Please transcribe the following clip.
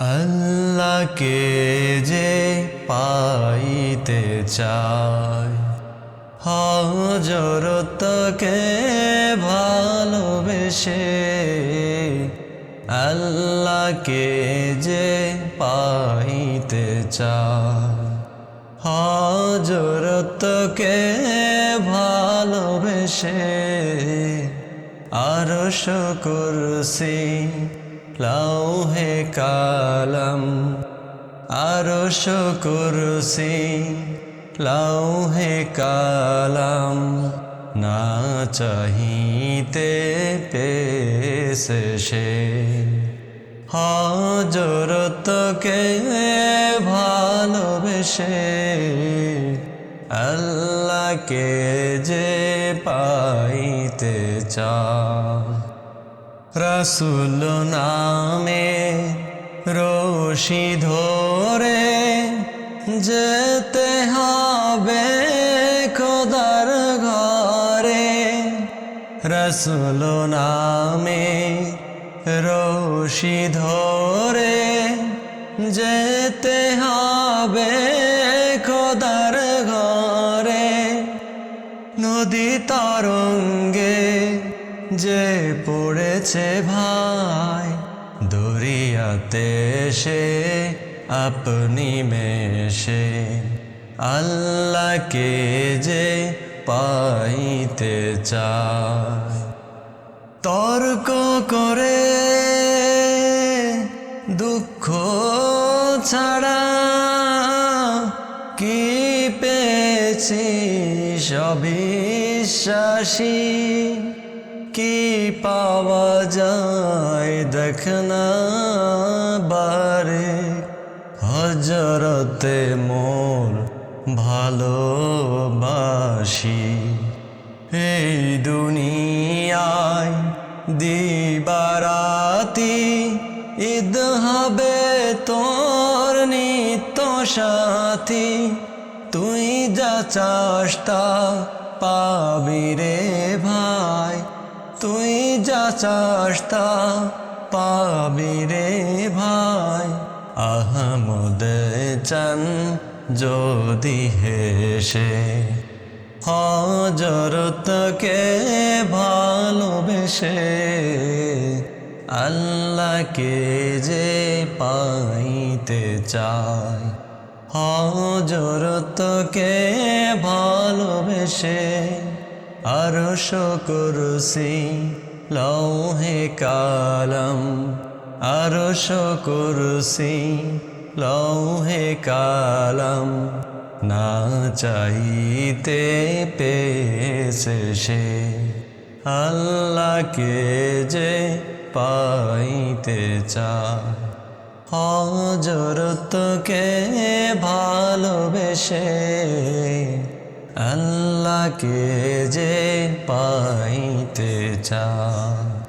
আল্লাহকে যে পাইতে চায়। হজরতকে ভালোবেসে আল্লাহকে যে পাইতে চায়। হজরতকে ভালোবেসে আরশ কুরসি লৌহে কালম আরশ কুরসি লৌহে কালম, না চাহিতে পেশে সে। হজরতকে ভালোবেসে, আল্লাহকে যে পাইতে চা রসুল নামে রশি ধরে যেতে হবে খোদার ঘরে। রসুল নামে রশি ধরে যেতে হবে খোদার ঘরে। নদী তরঙ্গে যে পড়েছে ভাই দরিয়াতে সে আপনি মেশে। আল্লাহকে যে পাইতে চায়, তর্ক করে দুঃখ ছাড়া কি পেয়েছি সবিশ্বাসী? কি পাওয়া যায় দেখনা বারে? হজরতে মোর ভালোবাসি। এই দুনিয়ায় দিবারাতি, ঈদ হবে তোর নিত্য সাথী। তুই যা চাস তা পাবি রে ভাই। তুই যা চাস পাবি রে ভাই। আহমদ চান যদি হেসে হজরতকে ভালোবেসে, আল্লাহকে যে পাইতে চায় হজরতকে ভালোবেসে। আরশ কুরসি লৌহে কালম। আরশ কুরসি লৌহে কালম। না চাইতে পেয়েছে সে আল্লাহকে যে পাইতে চায়। হজরতকে ভালোবেসে আল্লাহকে যে পাইতে চায়